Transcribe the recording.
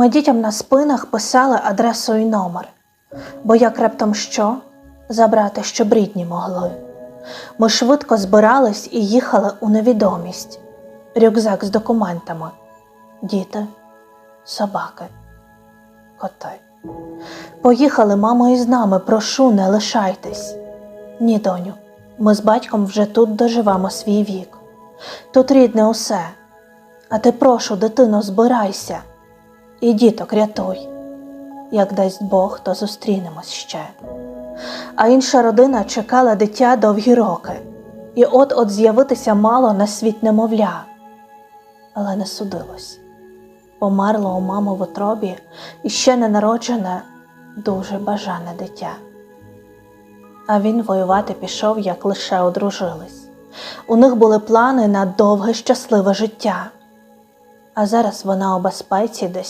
Ми дітям на спинах писали адресу і номер, бо як раптом що забрати, щоб рідні могли. Ми швидко збирались і їхали у невідомість. Рюкзак з документами, діти, собаки, коти. Поїхали, мамо, із нами, прошу, не лишайтесь. Ні, доню, ми з батьком вже тут доживемо свій вік. Тут рідне усе. А ти прошу, дитино, збирайся і діток рятуй. Як дасть Бог, то зустрінемось ще. А інша родина чекала дитя довгі роки, і от-от з'явитися мало на світ немовля. Але не судилось. Померло у маму в утробі і ще ненароджене, дуже бажане дитя. А він воювати пішов, як лише одружились. У них були плани на довге щасливе життя. А зараз вона у безпеці десь